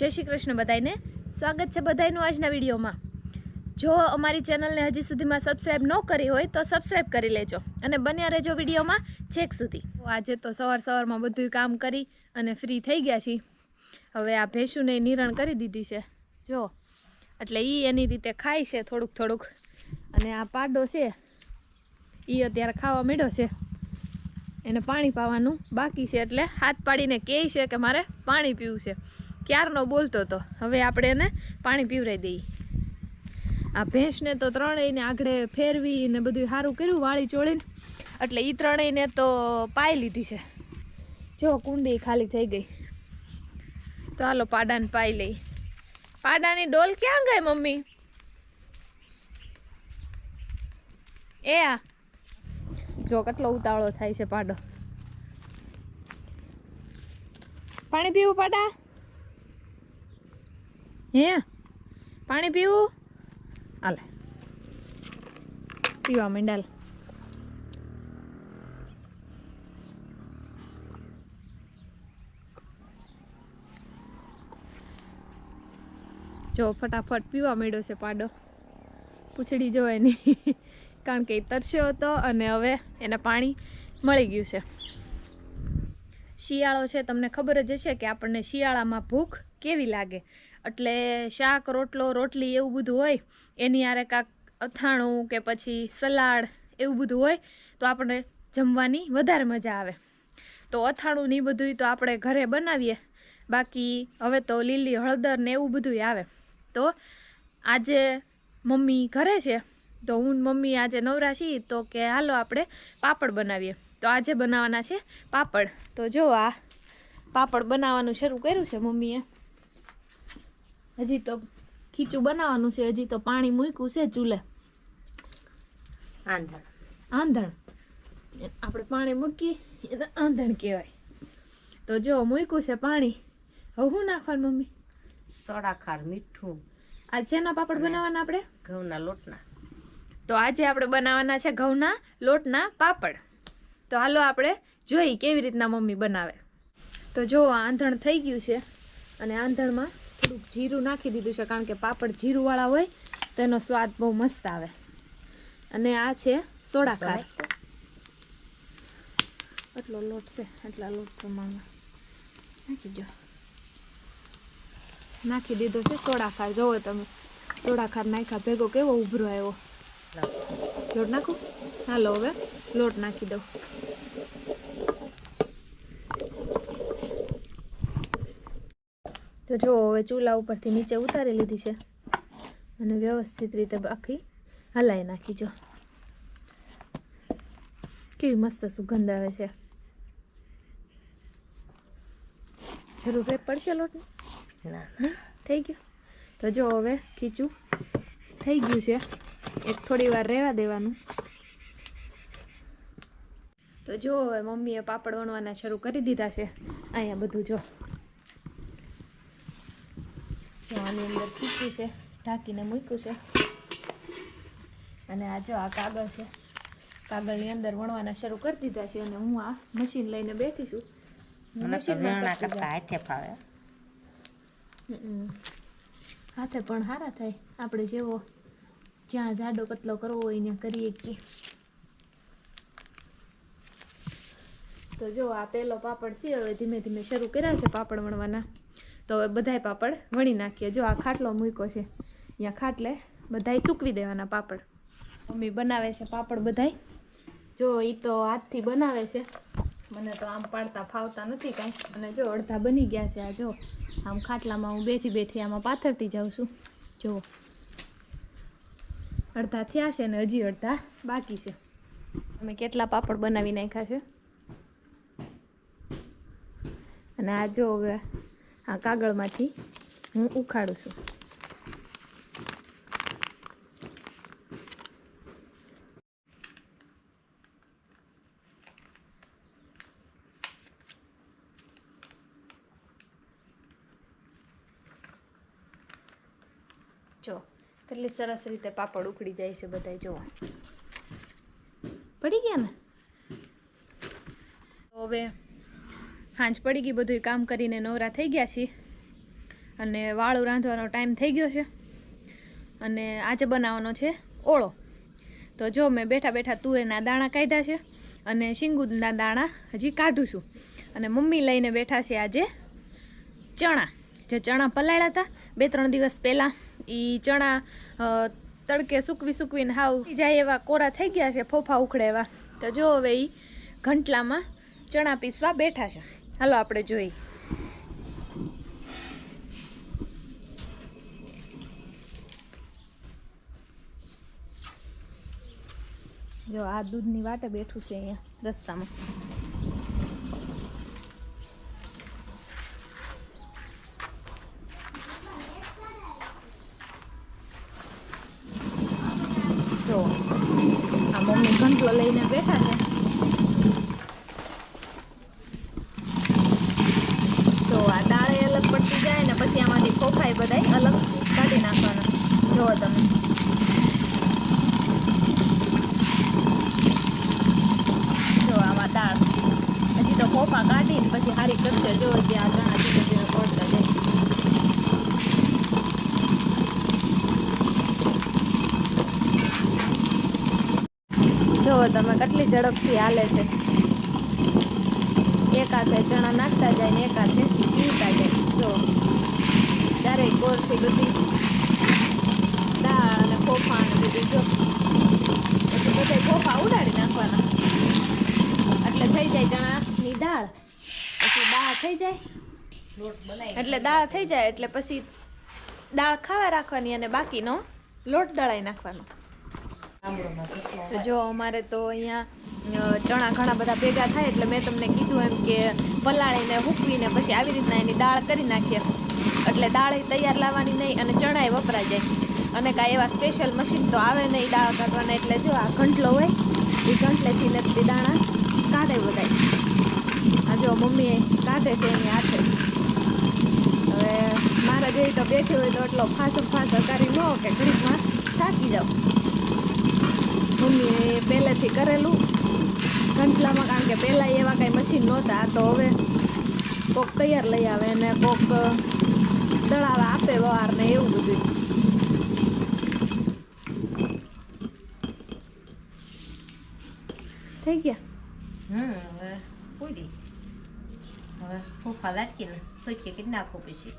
જય શ્રી કૃષ્ણ બધાને સ્વાગત છે બધાનું આજના વિડીયોમાં. જો અમારી ચેનલને હજી સુધીમાં સબસ્ક્રાઈબ ન કરી હોય તો સબસ્ક્રાઈબ કરી લેજો અને બન્યા રહેજો વિડીયોમાં છેક સુધી. આજે તો સવાર સવારમાં બધું કામ કરી અને ફ્રી થઈ ગયા છીએ. હવે આ ભેંસુને નિરણ કરી દીધી છે. જો, એટલે એ એની રીતે ખાય છે થોડુંક થોડુંક. અને આ પાડો છે એ અત્યારે ખાવા માંડ્યો છે. એને પાણી પાવાનું બાકી છે એટલે હાથ પાડીને કહે છે કે મારે પાણી પીવું છે. ક્યારનો બોલતો હતો? હવે આપણે એને પાણી પીવરાઈ દઈએ. આ ભેંસને તો ત્રણેયને આગળ ફેરવી ને બધું સારું કર્યું, વાળી ચોળીને. એટલે એ ત્રણેયને તો પાઈ લીધી છે. જો કુંડી ખાલી થઈ ગઈ. તો હાલો પાડાને પાઈ લઈ. પાડાની ડોલ ક્યાં ગઈ, મમ્મી? એ આ. જો કેટલો ઉતાવળો થાય છે પાડો. પાણી પીવું, પાડા? હે? પાણી પીવું? હાલે પીવા માંડાલ જો, ફટાફટ પીવા માંડ્યો છે પાડો. પૂછડી જો એની કારણ કે એ તરસ્યો હતો અને હવે એને પાણી મળી ગયું છે. શિયાળો છે, તમને ખબર જ હશે કે આપણને શિયાળામાં ભૂખ કેવી લાગે? એટલે શાક, રોટલો, રોટલી એવું બધું હોય, એની આરે કાંક અથાણું કે પછી સલાડ એવું બધું હોય, તો આપણે જમવાની વધારે મજા આવે. તો અથાણું ને એ બધું તો આપણે ઘરે બનાવીએ, બાકી હવે તો લીલી હળદર ને એવું બધું આવે. તો આજે મમ્મી ઘરે છે, તો હું મમ્મી આજે નવરા તો કે હાલો આપણે પાપડ બનાવીએ. તો આજે બનાવવાના છે પાપડ. તો જો આ પાપડ બનાવવાનું શરૂ કર્યું છે મમ્મીએ. હજી તો ખીચું બનાવવાનું છે હજી તો પાણી મૂક્યું છે ચૂલે. આંધણ. આંધણ. આપણે પાણી મૂકી એને આંધણ કહેવાય. તો જો મૂક્યું છે પાણી હવે હું નાખવાનું મમ્મી? સોડા ખાર મીઠું. આ શેના પાપડ બનાવવાના આપણે? ઘઉંના લોટના. તો આજે આપણે બનાવવાના છે ઘઉંના લોટના પાપડ. તો હાલો આપણે જોઈ કેવી રીતના મમ્મી બનાવે. તો જો આંધણ થઈ ગયું છે અને આંધણમાં થોડુંક જીરું નાખી દીધું છે કારણ કે પાપડ જીરુંવાળા હોય તો એનો સ્વાદ બહુ મસ્ત આવે. અને આ છે સોડા ખાર. આટલો લોટ છે આટલા લોટ પ્રમાણમાં નાખી દો નાખી દીધો છે સોડા ખાર. જોવો તમે સોડા ખાર નાખ્યા ભેગો કેવો ઉભરો આવ્યો. લોટ નાખું? હાલો હવે લોટ નાખી દઉં. તો જો હવે ચૂલા ઉપરથી નીચે ઉતારી લીધી છે અને વ્યવસ્થિત રીતે આખી હલાઈ નાખી જો. કેવી મસ્ત સુગંધ આવે છે. જરૂર રે પડશે લોટને થઈ ગયું? તો જો હવે ખીચું થઈ ગયું છે. એક થોડી વાર રહેવા દેવાનું. તો જો હવે મમ્મીએ પાપડ વણવાના શરૂ કરી દીધા છે. અહીંયા બધું જો જો આની અંદર ખીચ્યું છે ઢાંકીને મૂક્યું છે. અને આ જો આ કાગળ છે કાગળની અંદર વણવાના શરૂ કરી દીધા છે અને હું આ મશીન લઈને બેઠી છું. હાથે હાથે પણ સારા થાય. આપણે જેવો જ્યાં જાડો કતલો કરવો હોય ત્યાં કરીએ કે. તો જો આ પહેલો પાપડ છે હવે ધીમે ધીમે શરૂ કર્યા છે પાપડ વણવાના. તો બધાય પાપડ વણી નાખીએ. જો આ ખાટલો મૂક્યો છે અહીંયા ખાટલે બધાય સૂકવી દેવાના પાપડ. મમ્મી બનાવે છે પાપડ બધાય. જો એ તો હાથથી બનાવે છે. મને તો આમ પાડતા ફાવતા નથી કાંઈ. અને જો અડધા બની ગયા છે આ જો. આમ ખાટલામાં હું બેઠી બેઠી આમાં પાથરતી જાઉં છું. જો. અડધા થયા છે ને હજી અડધા બાકી છે. અમે કેટલા પાપડ બનાવી નાખ્યા છે? અને આ જો હવે આ કાગળમાંથી હું ઉખાડું છું. જો કેટલી સરસ રીતે પાપડ ઉકળી જાય છે બધાય જોવા. પડી ગયા ને? તો હવે સાંજ પડી ગઈ બધું કામ કરીને નવરા થઈ ગયા છીએ. અને વાળું રાંધવાનો ટાઈમ થઈ ગયો છે. અને આજે બનાવવાનો છે ઓળો. તો જો મેં બેઠા બેઠા તુવેરના દાણા કાઢ્યા છે અને શીંગુના દાણા હજી કાઢું છું. અને મમ્મી લઈને બેઠા છે આજે ચણા. જે ચણા પલાળ્યા હતા, બે ત્રણ દિવસ પહેલાં એ ચણા તડકે સૂકવી સૂકવીને હાવ જાય એવા કોરા થઈ ગયા છે, ફોફા ઉખડે એવા. તો જો હવે એ ઘંટલામાં ચણા પીસવા બેઠા છે. હાલો, આપણે જોઈ. જો, આ દૂધની વાટે બેઠું છે અહીંયા, રસ્તામાં. જો, આ મમ્મી ઘંટલો લઈને બેઠા છે તો આ દાળે અલગ પડતી જાય ને પછી આમાંથી ખોખાય બધાય અલગ કાઢી નાખવાના જુઓ તમે જો આમાં દાળ હજી તો ખોફા કાઢીને પછી કરશે જો ત્યાં ચણા ધીમે ધીમે પડતા જાય જો તમે કેટલી ઝડપથી હાલે છે. એક હાથે ચણા નાખતા જાય ને એક હાથે પીતા જાય. જો ચારેય ગોળથી બધી દાળ અને ખોફા અને બધું જો, પછી બધા ખોફા ઉડાડી નાખવાના. એટલે થઈ જાય ચણાની દાળ. થઈ જાય? એટલે દાળ થઈ જાય એટલે પછી દાળ ખાવા રાખવાની અને બાકીનો લોટ દળાઈ નાખવાનો. જો અમારે તો અહીંયા ચણા ઘણા બધા ભેગા થાય એટલે મેં તમને કીધું એમ કે પલાળીને હૂકવીને પછી આવી રીતના એની દાળ કરી નાખીએ. એટલે દાળ તૈયાર લાવવાની નહીં અને ચણાએ વપરા જાય. અને કાંઈ એવા સ્પેશિયલ મશીન તો આવે નહીં દાળ કાઢવાના એટલે જો આ ઘંટલો હોય એ ઘંટલેથી ને તે દાણા કાઢે બધાય. જો મમ્મીએ કાઢે છે એની હાથે. હવે મારા જેવી તો બેઠી હોય તો એટલો ફાસો ફાસો કરી લો કે ઘડીકમાં થાકી જાઓ મમ્મીએ પહેલેથી કરેલું. ઘંટલામાં કારણ કે પહેલાં એવા કાંઈ મશીન નહોતા, તો હવે કોક તૈયાર લઈ આવે ને કોક દળાવા આપે વાર ને એવું બધું. થઈ ગયા હમ હવે પૂરી હવે ફલાટ લાટકીને સોચી કે નાખું પછી.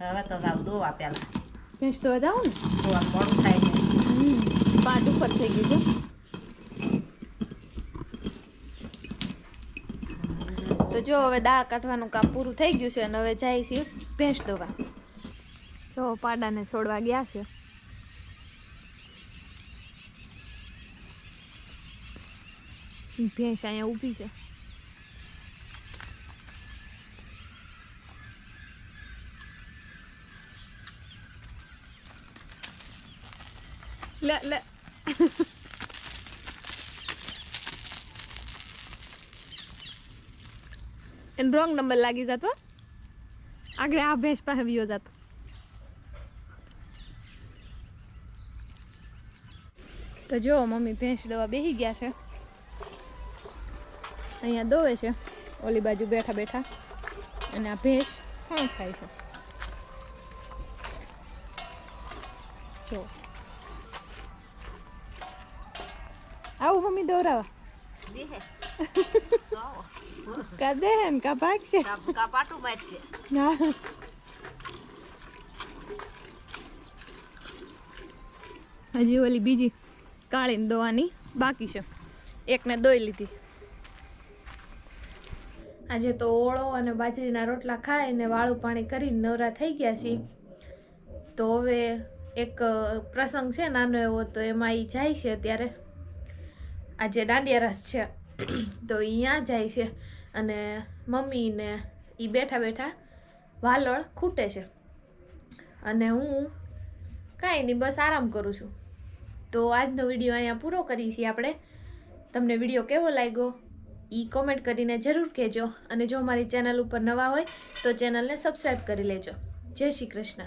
હવે તો સાવ દો આપેલા ભેંસ તો જાવ ને? દોવા મોડું થાય છે? પાટ ઉપર થઈ ગયું છે. તો જો હવે દાળ કાઢવાનું કામ પૂરું થઈ ગયું છે અને હવે જાય છે ભેંસ દોવા. જો પાડાને છોડવા ગયા છે. ભેંસ અહીંયા ઊભી છે. લે લે. એને રોંગ નંબર લાગી જતો. આગળ આ ભેંસ પાસે વિયો જતો. તો જો, મમ્મી ભેંસ દવા બેસી ગયા છે. અહીંયા દોવે છે. ઓલી બાજુ બેઠા બેઠા. અને આ ભેંસ ખાણ ખાય છે? જો. આવું મમ્મી દોરાવા. કા દે ને કા ભાગશે કા પાટું મારશે ના હજી ઓલી બીજી કાળીને દોવાની બાકી છે. એકને દોઈ લીધી. આજે તો ઓળો અને બાજરીના રોટલા ખાઈને વાળું પાણી કરીને નવરા થઈ ગયા છીએ. તો હવે એક પ્રસંગ છે નાનો એવો તો એમાં એ જાય છે અત્યારે આજે દાંડિયા છે. તો અહીંયા જાય છે અને મમ્મીને એ બેઠા બેઠા વાલળ ખૂટે છે. અને હું કાંઈ નહીં, બસ આરામ કરું છું. તો આજનો વીડિયો અહીંયા પૂરો કરીએ છીએ આપણે. તમને વીડિયો કેવો લાગ્યો? એ કોમેન્ટ કરીને જરૂર કહેજો. અને જો મારી ચેનલ ઉપર નવા હોય તો ચેનલને સબસ્ક્રાઈબ કરી લેજો. જય શ્રી કૃષ્ણ.